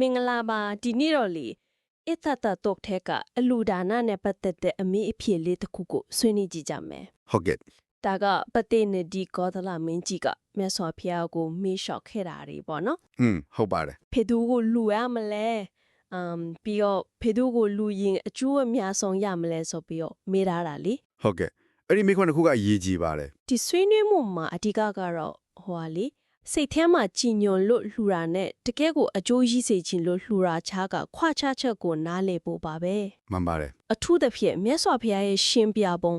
မင်္ဂလာပါဒီနေ့တော့လေအသတတုတ်ထဲကအလူဒါနနဲ့ပတ်သက်တဲ့အမေအဖြစ်လေးတစ်ခုကိုဆွေးနွေးကြည့်ကြမယ်ဟုတ်ကဲ့ဒါကပတိနေဒီကောသလမင်းကြီးကမြတ်စွာဘုရားကိုမေးလျှောက်ခဲ့တာတွေပေါ့နော်อืมဟုတ်ပါတယ်ဖေသူကိုလူရမလဲအမ်ပြီးတော့ဖေသူကိုလူရင်အကျိုးအများဆုံးရမလဲဆိုပြီးတော့မေးထားတာလေဟုတ်ကဲ့အဲ့ဒီမိခွန်းတစ်ခုကအရေးကြီးပါတယ်ဒီဆွေးနွေးမှုမှာအဓိကကတော့ဟိုဟာလေ စိတ်ထဲမှာကြည်ညိုလို့လှူတာနဲ့တကယ်ကိုအကျိုးရည်စေခြင်းလို့လှူတာချားကခွာချချက်ကိုနားလေဖို့ပါပဲမှန်ပါတယ်အထူးသဖြင့်မြတ်စွာဘုရားရဲ့ရှင်ပြပုံ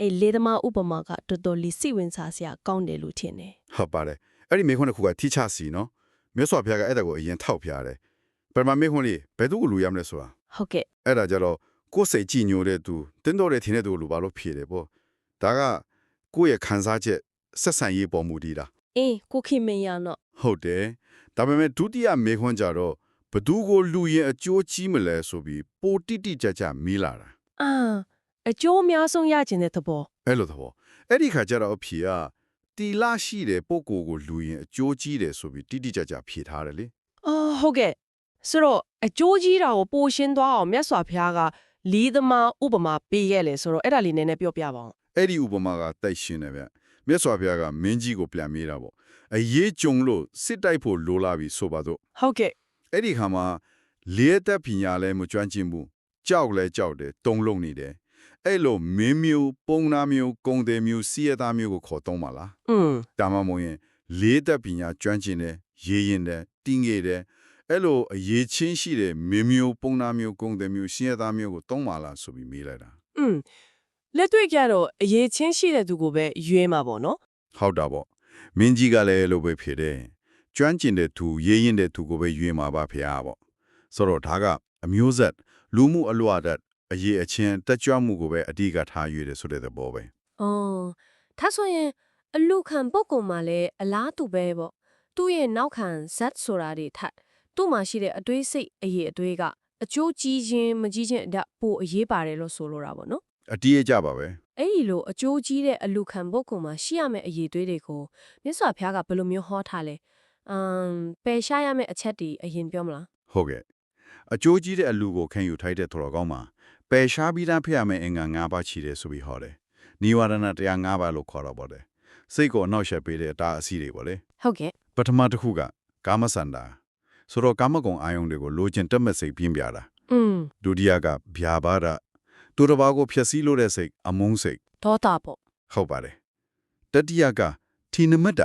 အဲလေသမားဥပမာကတော်တော်လေးစိတ်ဝင်စားစရာကောင်းတယ်လို့ထင်တယ်ဟုတ်ပါတယ်အဲ့ဒီမိခွန်းတစ်ခုကထိချစီနော်မြတ်စွာဘုရားကအဲ့ဒါကိုအရင်ထောက်ပြရတယ်ပရမမိခွန်းလေးဘယ်သူကိုလူရမလဲဆိုတာဟုတ်ကဲ့အဲ့ဒါကြတော့ကိုယ်စိတ်ကြည်ညိုတဲ့သူတင်းတော်တဲ့ထင်တဲ့သူကိုလူပါလို့ဖြေတယ်ပေါ့ဒါကကိုယ့်ရဲ့ခံစားချက်ဆက်ဆံရေးပေါ်မူတည်တာ အေးကိုခင်မင်ရတော့ဟုတ်တယ်ဒါပေမဲ့ဒုတိယမိခွန်းကြတော့ဘသူကိုလူရင်အကျိုးကြီးမလဲဆိုပြီးပိုတိတိကျကျမီးလာတာအာအကျိုးအများဆုံးရခြင်းတဲ့သဘောအဲ့လိုသဘောအဲ့ဒီခါကျတော့အဖြေကတီလာရှိတဲ့ပုံကိုယ်ကိုလူရင်အကျိုးကြီးတယ်ဆိုပြီးတိတိကျကျဖြေထားတယ်လေအော်ဟုတ်ကဲ့ဆိုတော့အကျိုးကြီးတာကိုပိုရှင်းသွားအောင်မြတ်စွာဘုရားကလီးသမားဥပမာပေးခဲ့လေဆိုတော့အဲ့ဒါလေးနည်းနည်းပြောပြပါအောင်အဲ့ဒီဥပမာကတိုက်ရှင်းတယ်ဗျ မြတ်စွာဘုရားကမင်းကြီးကိုပြန်မေးတာပေါ့အရေးကြုံလို့စစ်တိုက်ဖို့လိုလာပြီဆိုပါတော့ ဟုတ်ကဲ့ အဲ့ဒီခါမှာလေးသက်ပညာလည်းမကျွမ်းကျင်ဘူးကြောက်လည်းကြောက်တယ်တုံလုံးနေတယ်အဲ့လိုမင်းမျိုးပုံနာမျိုးကုံတယ်မျိုးစီရသားမျိုးကိုခေါ်တော့မှာလား อืม ဒါမှမဟုတ်ရင်လေးသက်ပညာကျွမ်းကျင်တယ်ရေးရင်တယ်တင်းငယ်တယ်အဲ့လိုအရေးချင်းရှိတဲ့မင်းမျိုးပုံနာမျိုးကုံတယ်မျိုးစီရသားမျိုးကိုတုံးမှာလားဆိုပြီးမေးလိုက်တာ อืม လက်တွေ့ကြတော့အရေးချင်းရှိတဲ့သူကိုပဲရွေးမှာပေါ့နော်ဟုတ်တာပေါ့မင်းကြီးကလည်းအဲ့လိုပဲဖြစ်တယ်ကျွမ်းကျင်တဲ့သူရေးရင်တဲ့သူကိုပဲရွေးမှာပါဖရားပေါ့ဆိုတော့ဒါကအမျိုးဆက်လူမှုအလွတ်အတ်အရေးအချင်းတက်ကြွမှုကိုပဲအဓိကထားရွေးတယ်ဆိုတဲ့သဘောပဲအော်ဒါဆိုရင်အလူခံပုဂ္ဂိုလ်မှာလည်းအလားတူပဲပေါ့သူ့ရဲ့နောက်ခံဇက်ဆိုတာတွေထက်သူ့မှာရှိတဲ့အတွေးစိတ်အရေးအတွေးကအကျိုးကြီးခြင်းမကြီးခြင်းအတပိုအရေးပါတယ်လို့ဆိုလိုတာပေါ့နော် အတီးရကြပါပဲအဲ့ဒီလိုအကျိုးကြီးတဲ့အလူခံပုဂ္ဂိုလ်မှာရှိရမယ့်အရေးအတွေးတွေကိုမြတ်စွာဘုရားကဘယ်လိုမျိုးဟောထားလဲအမ်ပယ်ရှားရမယ့်အချက်တွေအရင်ပြောမလားဟုတ်ကဲ့အကျိုးကြီးတဲ့အလူကိုခံယူထိုက်တဲ့တော်ကောင်းမှာပယ်ရှားပြီးသားဖျက်ရမယ့်အင်္ဂါ၅ပါးရှိတယ်ဆိုပြီးဟောတယ်နိဝရဏတရား၅ပါးလို့ခေါ်တော့ပါတယ်စိတ်ကိုအနှောက်အယှက်ပေးတဲ့အတားအဆီးတွေပေါ့လေဟုတ်ကဲ့ပထမတစ်ခုကကာမစန္ဒာဆိုတော့ကာမဂုဏ်အာယုန်တွေကိုလိုချင်တက်မဲ့စိတ်ပြင်းပြတာอืมဒုတိယကဗျာပါဒ သူတစ်ပါးကိုဖျက်ဆီးလို့တဲ့စိတ်အမုန်းစိတ် ဒေါတာပေါ့ ဟုတ်ပါတယ်တတိယကထီနမတ္တ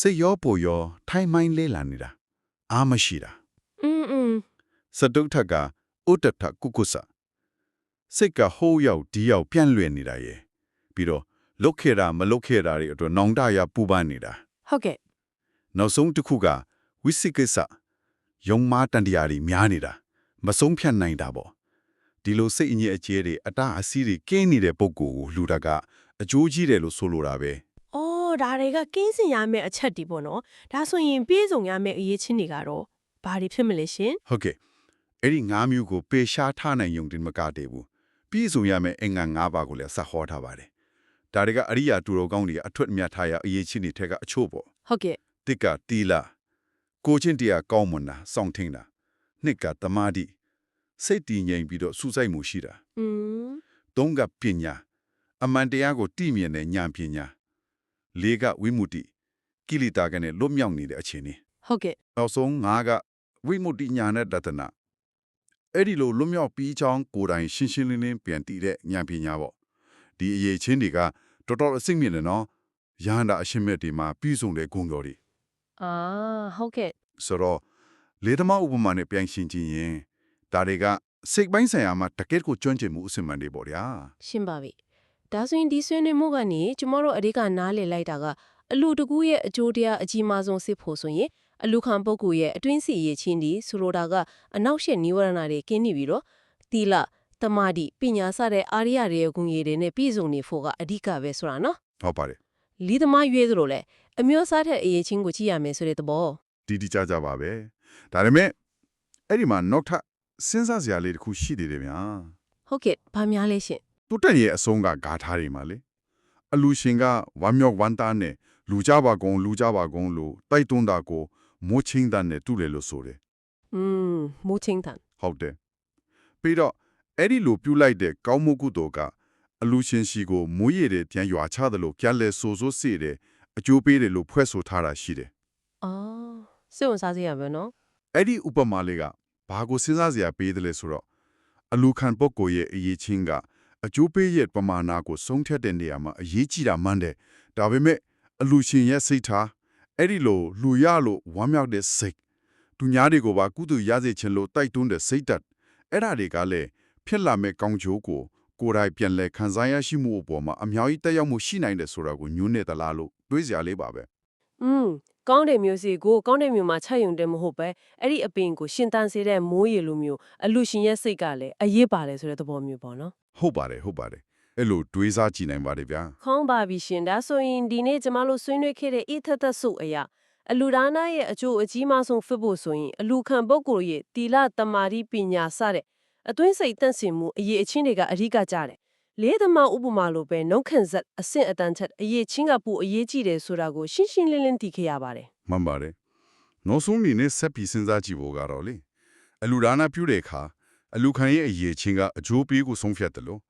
စိတ်ရောပူရောထိုင်မိုင်းလေးလာနေတာအာမရှိတာ อืมอืม စတုထကဥတ္တထကုကုစစိတ်ကဟိုးရောက်ဒီရောက်ပြန့်လွင့်နေတာရဲ့ပြီးတော့လုတ်ခေတာမလုတ်ခေတာတွေအတွက်နောင်တရပူပန်းနေတာ ဟုတ်ကဲ့ နောက်ဆုံးတစ်ခုကဝိစိကိစ္စယုံမာတန်တရားတွေများနေတာမဆုံးဖြတ်နိုင်တာပေါ့ ဒီလိုစိတ်အငြိအကျေးတွေအတအစီးတွေကင်းနေတဲ့ပုံကိုယ်ကိုလူတာကအကျိုးကြီးတယ်လို့ဆိုလိုတာပဲအော်ဒါတွေကကင်းစင်ရမယ့်အချက်တွေပေါ့နော်ဒါဆိုရင်ပြေဆုံးရမယ့်အရေးချင်းတွေကတော့ဘာတွေဖြစ်မလဲရှင်ဟုတ်ကဲ့အဲ့ဒီငါးမျိုးကိုပေရှားထားနိုင်ုံတင်မကတည်းဘူးပြည်စုံရမယ့်အင်္ဂါ၅ပါးကိုလည်းစဟောထားပါတယ်ဒါတွေကအရိယာတူတော်ကောင်းတွေအထွတ်အမြတ်ထားရအရေးချင်းတွေထက်ကအချို့ပေါ့ဟုတ်ကဲ့တစ်ကတီလာကိုချင်းတရားကောင်းမွန်တာစောင့်ထင်းတာနှစ်ကတမာတိ စိတ်တည်ငြိမ်ပြီးတော့စူးစိုက်မှုရှိတာอืมသုံးကပညာအမှန်တရားကိုသိမြင်တဲ့ဉာဏ်ပညာလေးကဝိမု ṭi ကိလေသာကနဲ့လွတ်မြောက်နေတဲ့အခြေအနေဟုတ်ကဲ့နောက်ဆုံးငါးကဝိမု ṭi ညာနဲ့တတနာအဲ့ဒီလိုလွတ်မြောက်ပြီးချောင်းကိုယ်တိုင်ရှင်းရှင်းလင်းလင်းပြန်တည်တဲ့ဉာဏ်ပညာပေါ့ဒီအရေးချင်းတွေကတော်တော်အစိတ်မြင့်တယ်နော်ရဟန္တာအရှင်မြတ်တွေမှာပြည်စုံတဲ့ဂုဏ်တော်တွေအာဟုတ်ကဲ့ဆိုတော့လေသမားဥပမာနဲ့ပြန်ရှင်းကြည့်ရင် ဒါတွေကစိတ်ပိုင်းဆိုင်ရာမှာတကယ့်ကိုကျွမ်းကျင်မှုအစင်မှန်တွေပေါ့ဗျာရှင်းပါပြီဒါဆိုရင်ဒီဆွေးနွေးမှုကနေကျမတို့အဓိကနားလည်လိုက်တာကအလူတကူရဲ့အကျိုးတရားအကြီးမားဆုံးစစ်ဖို့ဆိုရင်အလူခံပုဂ္ဂိုလ်ရဲ့အတွင်းစီရချင်းဒီဆိုလိုတာကအနောက်ရှက်နိဝရဏတွေကင်းနေပြီးတော့တီလတမာတိပညာစတဲ့အာရိယတွေရဲ့ဂုဏ်ရည်တွေနဲ့ပြည့်စုံနေဖို့ကအဓိကပဲဆိုတာနော်ဟုတ်ပါတယ်လီသမားရွေးသလိုလဲအမျိုးအစားတဲ့အရေးချင်းကိုကြည့်ရမယ်ဆိုတဲ့သဘောတီတီကြကြပါပဲဒါပေမဲ့အဲ့ဒီမှာနောက်ထပ် စဉ်းစားစရာလေးတစ်ခုရှိသေးတယ်ဗျာဟုတ်ကဲ့ဗာများလေးရှင်တိုးတက်ရဲ့အဆုံးကဂါထာတွေမှာလေအလူရှင်ကဝမ်မြော့ဝမ်တာနဲ့လူကြပါကုန်လူကြပါကုန်လို့တိုက်တွန်းတာကိုမိုးချင်းတန်နဲ့တူလေလို့ဆိုတယ်อืมမိုးချင်းတန်ဟုတ်တယ်ပြီးတော့အဲ့ဒီလိုပြုလိုက်တဲ့ကောင်းမှုကုသိုလ်ကအလူရှင်ရှိကိုမိုးရည်တွေပြန်ရွာချတယ်လို့ပြန်လဲဆိုဆိုစေတယ်အကျိုးပေးတယ်လို့ဖွဲ့ဆိုထားတာရှိတယ်အော်စိတ်ဝင်စားစရာပဲနော်အဲ့ဒီဥပမာလေးက ဘာကိုစဉ်းစားစရာပေးတယ်လဲဆိုတော့အလူခံပုဂ္ဂိုလ်ရဲ့အရေးချင်းကအကျိုးပေးရဲ့ပမာဏကိုဆုံးဖြတ်တဲ့နေရာမှာအရေးကြီးတာမှန်တယ်ဒါပေမဲ့အလူရှင်ရဲ့စိတ်ထားအဲ့ဒီလိုလူရလို့ဝမ်းမြောက်တဲ့စိတ်သူညာတွေကိုပါကုသရစေချင်လို့တိုက်တွန်းတဲ့စိတ်ဓာတ်အဲ့ဒါတွေကလည်းဖြစ်လာမဲ့ကောင်းကျိုးကိုကိုယ်တိုင်ပြန်လဲခံစားရရှိမှုအပေါ်မှာအများကြီးတက်ရောက်မှုရှိနိုင်တယ်ဆိုတာကိုညွှန်းနေသလားလို့တွေးစရာလေးပါပဲอืม ကောင်းတဲ့မျိုးစီကိုကောင်းတဲ့မျိုးမှာချက်ယုံတယ်မဟုတ်ပဲအဲ့ဒီအပင်ကိုရှင်တန်စေတဲ့မိုးရေလိုမျိုးအလူရှင်ရဲ့စိတ်ကလည်းအရေးပါတယ်ဆိုတဲ့သဘောမျိုးပေါ့နော်ဟုတ်ပါတယ်ဟုတ်ပါတယ်အဲ့လိုတွေးစားကြည့်နိုင်ပါတယ်ဗျာခေါင်းပါပြီရှင်ဒါဆိုရင်ဒီနေ့ကျမတို့ဆွေးနွေးခဲ့တဲ့ဣသသက်စုအရာအလူဒါနာရဲ့အကျိုးအကြီးမားဆုံးဖြစ်ဖို့ဆိုရင်အလူခံပုဂ္ဂိုလ်ရဲ့တီလတမာတိပညာစတဲ့အတွင်းစိတ်တန့်စင်မှုအရေးအချင်းတွေကအဓိကကြတယ် လေးသမားဥပမာလိုပဲနှုတ်ခန့်ဆက်အဆင့်အတန်းချက်အရေးချင်းကပူအရေးကြီးတယ်ဆိုတာကိုရှင်းရှင်းလင်းလင်းသိခဲ့ရပါတယ်မှန်ပါတယ်နောက်ဆုံးအနေနဲ့ဆက်ပြီးစဉ်းစားကြည့်ဖို့ကတော့လေအလူဒါနာပြုတဲ့အခါအလူခံရဲ့အရေးချင်းကအကျိုးပေးကိုဆုံးဖြတ်တယ်လို့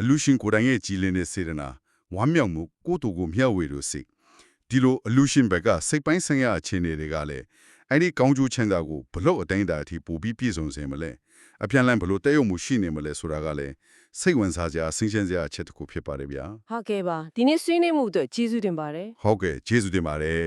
အလူရှင်ကိုယ်တိုင်ရဲ့ကြည်လင်တဲ့စေတနာဝမ်းမြောက်မှုကိုယ့်တူကိုမျှဝေလို့စိတ်ဒီလိုအလူရှင်ဘက်ကစိတ်ပိုင်းဆိုင်ရာအခြေအနေတွေကလည်းအဲ့ဒီကောင်းကျိုးချမ်းသာကိုဘလို့အတိုင်းအတာအထိပိုပြီးပြည့်စုံစေမလဲအပြန်လန်းဘလို့တက်ရောက်မှုရှိနေမလဲဆိုတာကလည်း စိတ်ဝင်စားစရာဆင်းရှင်းစရာအချက်တစ်ခုဖြစ်ပါတယ်ဗျာဟုတ်ကဲ့ပါဒီနေ့ဆွေးနွေးမှုအတွက်ကျေးဇူးတင်ပါတယ်ဟုတ်ကဲ့ကျေးဇူးတင်ပါတယ်